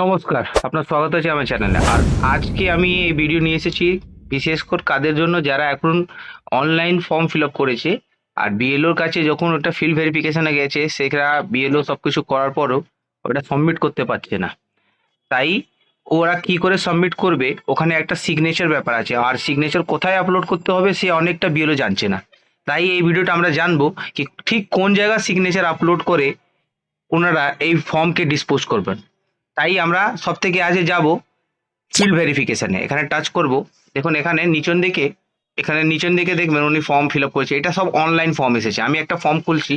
নমস্কার, আপনার স্বাগত আছে আমার চ্যানেলে আর আজকে আমি এই ভিডিও নিয়ে এসেছি, বিশেষ করে কাদের জন্য যারা এখন অনলাইন ফর্ম ফিল আপ করেছে। আর বিএলওর কাছে যখন ওটা ফিল ভেরিফিকেশনে গেছে সেটা বিএলও সব কিছু করার পরও ওটা সাবমিট করতে পারছে না। তাই ওরা কি করে সাবমিট করবে, ওখানে একটা সিগনেচার ব্যাপার আছে। আর সিগনেচার কোথায় আপলোড করতে হবে, সে অনেকটা বিএলও জানছে না। তাই এই ভিডিওটা আমরা জানব কি ঠিক কোন জায়গায় সিগনেচার আপলোড করে ওনারা এই ফর্মকে ডিসপোজ করবেন। তাই আমরা সব থেকে আজে যাব ফিল্ড ভেরিফিকেশানে এখানে টাচ করব। দেখুন, এখানে নিচন দিকে, এখানে নিচন দিকে দেখবেন উনি ফর্ম ফিল আপ করেছে। এটা সব অনলাইন ফর্ম এসেছে। আমি একটা ফর্ম খুলছি।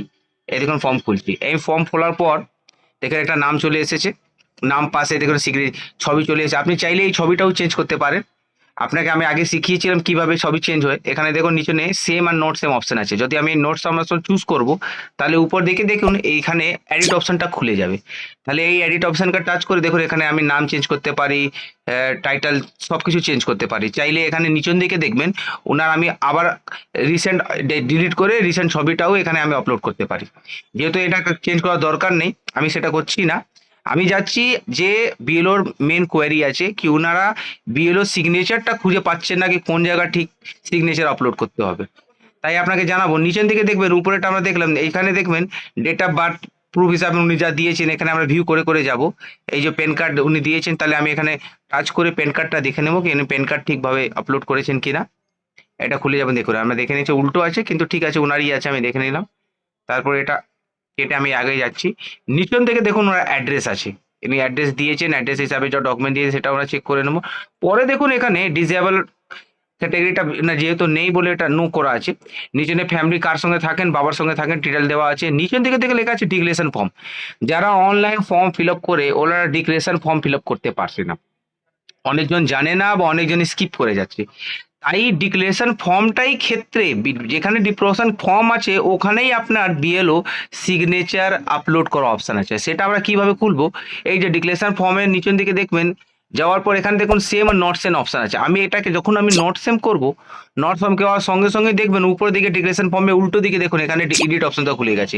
এই দেখুন ফর্ম খুলছি। এই ফর্ম খোলার পর দেখেন, একটা নাম চলে এসেছে। নাম পাশে দেখুন সিগনেচার ছবি চলে এসেছে। আপনি চাইলে এই ছবিটাও চেঞ্জ করতে পারেন। আপনাকে আমি আগে শিখিয়েছিলাম কীভাবে ছবি চেঞ্জ হয়। এখানে দেখুন নিচনে সেম আর নোট সেম অপশন আছে। যদি আমি নোটস আমরা চুজ করব, তাহলে উপর দিকে দেখুন, এইখানে এডিট অপশনটা খুলে যাবে। তাহলে এই এডিট অপশনটা টাচ করে দেখুন, এখানে আমি নাম চেঞ্জ করতে পারি টাইটেল সব কিছু চেঞ্জ করতে পারি। চাইলে এখানে নিচন দিকে দেখবেন, ওনার আমি আবার রিসেন্ট ডিলিট করে রিসেন্ট ছবিটাও এখানে আমি আপলোড করতে পারি। যেহেতু এটা চেঞ্জ করার দরকার নেই, আমি সেটা করছি না। আমি যাচ্ছি যে বিএলওর মেন কোয়ারি আছে কি ওনারা বিএলও সিগনেচারটা খুঁজে পাচ্ছেন না কি কোন জায়গা ঠিক সিগনেচার আপলোড করতে হবে। তাই আপনাকে জানাব, নিচের দিকে দেখবেন উপরেটা আমরা দেখলাম, এইখানে দেখবেন ডেট অফ বার্থ প্রুফ হিসাবে উনি যা দিয়েছেন, এখানে আমরা ভিউ করে করে যাব। এই যে প্যান কার্ড উনি দিয়েছেন, তাহলে আমি এখানে টাচ করে প্যান কার্ডটা দেখে নেব কি প্যান কার্ড ঠিকভাবে আপলোড করেছেন কিনা। এটা খুলে যাবেন, দেখুন, আমরা দেখে নিচ্ছি উল্টো আছে, কিন্তু ঠিক আছে, ওনারই আছে, আমি দেখে নিলাম। তারপর এটা কেটে আমি আগে যাচ্ছি। নিচন থেকে দেখুন ওনার অ্যাড্রেস আছে। ইনি অ্যাড্রেস দিয়েছেন অ্যাড্রেস হিসাবে যা ডকুমেন্ট দিয়েছে সেটা আমরা চেক করে নেব। পরে দেখুন এখানে ডিসেবল ক্যাটাগরিটা না যেহেতু নেই বলে এটা নো করা আছে। নিচনে ফ্যামিলি কার সঙ্গে থাকেন, বাবার সঙ্গে থাকেন ডিটেল দেওয়া আছে। নিচের দিকে দেখে লেখা আছে ডিক্লেরেশন ফর্ম যারা অনলাইন ফর্ম ফিল করে ওনারা ডিক্লেরেশন ফর্ম ফিল করতে পারছে না। অনেকজন জানে না বা অনেকজন স্কিপ করে যাচ্ছে। তাই ডিক্লারেশন ফর্মটাই ক্ষেত্রে, যেখানে ডিপ্রোশন ফর্ম আছে, ওখানেই আপনার বিএলও সিগনেচার আপলোড করা অপশান আছে। সেটা আমরা কীভাবে খুলবো? এই যে ডিক্লারেশন ফর্মের নিচের দিকে দেখবেন যাওয়ার পর এখানে দেখুন সেম আর নট সেম অপশন আছে। আমি এটাকে যখন আমি নট সেম করব নট সেম হওয়ার সঙ্গে সঙ্গে দেখবেন উপর দিকে ডিক্লেরেশন ফর্মে উল্টো দিকে দেখুন, এখানে এডিট অপশনটা খুলে গেছে।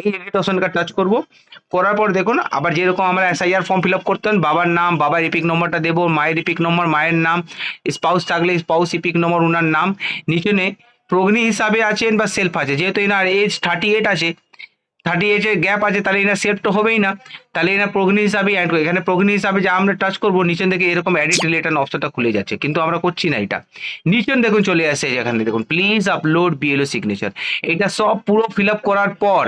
এই এডিট অপশনটা টাচ করব, করার পর দেখুন, আবার যেরকম আমরা এসআইআর ফর্ম ফিল আপ করতেন বাবার নাম, বাবার ইপিক নম্বরটা দেবো, মায়ের ইপিক নম্বর মায়ের নাম স্পাউস থাকলে স্পাউস ইপিক নম্বর ওনার নাম নিচনে প্রগ্নি হিসাবে আছেন বা সেলফ আছে। যেহেতু এনার এজ থার্টি এইট আছে থার্টি এইটের গ্যাপ আছে, তাহলে এনার সেফ তো হবেই না। তাহলে এনার প্রগ্নি হিসাবে অ্যাড করি। এখানে প্রগ্নি হিসাবে যা আমরা টাচ করব নিচেন থেকে এরকম অ্যাডিট রিলেটেড অপশনটা খুলে যাচ্ছে। কিন্তু আমরা করছি না এটা। নিচেন দেখুন চলে আসছে এখানে দেখুন। প্লিজ আপলোড বিএলও সিগনেচার এটা সব পুরো ফিল করার পর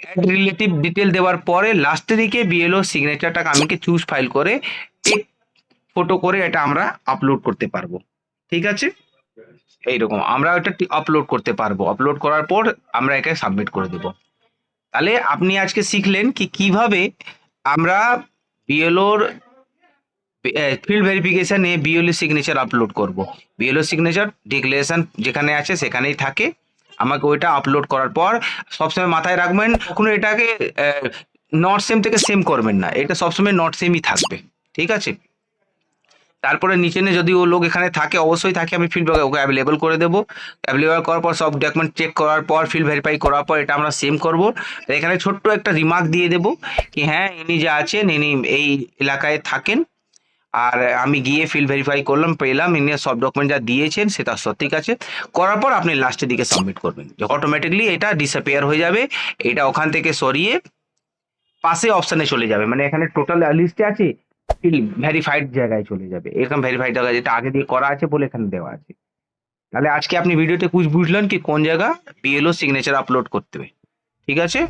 অ্যাড রিলেটিভ ডিটেল দেওয়ার পরে লাস্টের দিকে বিএলও সিগনেচারটাকে আমাকে চুজ ফাইল করে টেক ফটো করে এটা আমরা আপলোড করতে পারব। ঠিক আছে? এইরকম। আমরা এটা আপলোড করতে পারব। আপলোড করার পর আমরা একে সাবমিট করে দেবো। তাহলে আপনি আজকে শিখলেন কি কীভাবে আমরা বিএলওর ফিল্ড ভেরিফিকেশনে বিএলও সিগনেচার আপলোড করব। বিএলও সিগনেচার ডিক্লারেশন যেখানে আছে সেখানেই থাকে। আমাকে ওইটা আপলোড করার পর সবসময় মাথায় রাখবেন, কখনো এটাকে নট সেম থেকে সেম করবেন না। এটা সবসময় নট সেমই থাকবে। ঠিক আছে? তারপরে নিচে নিয়ে যদি ও লোক এখানে থাকে, অবশ্যই থাকে, আমি ফিল্ড ওকে অ্যাভেলেবল করে দেবো। অ্যাভেলেবল করার পর সব ডকুমেন্ট চেক করার পর ফিল্ড ভেরিফাই করার পর, এটা আমরা সেম করব। এখানে ছোট্ট একটা রিমার্ক দিয়ে দেবো কি হ্যাঁ ইনি যে আছেন, ইনি এই এলাকায় থাকেন। আর আমি গিয়ে ফিল্ড ভেরিফাই করলাম, পেলাম, ইনি সব ডকুমেন্ট যা দিয়েছেন, সেটা সত্যি আছে। করার পর আপনি লাস্টের দিকে সাবমিট করবেন। অটোমেটিকলি এটা ডিসঅ্যাপিয়ার হয়ে যাবে, এটা ওখান থেকে সরিয়ে পাশে অপশানে চলে যাবে। মানে এখানে টোটাল লিস্টে আছে ভেরিফাইড জায়গায় চলে যাবে। এরকম ভেরিফাইড জায়গায় যেটা আগে দিয়ে করা আছে বলে এখানে দেওয়া আছে। তাহলে আজকে আপনি ভিডিওতে বুঝলেন কি কোন জায়গা? বিএলও সিগনেচার আপলোড করতে। হবে ঠিক আছে?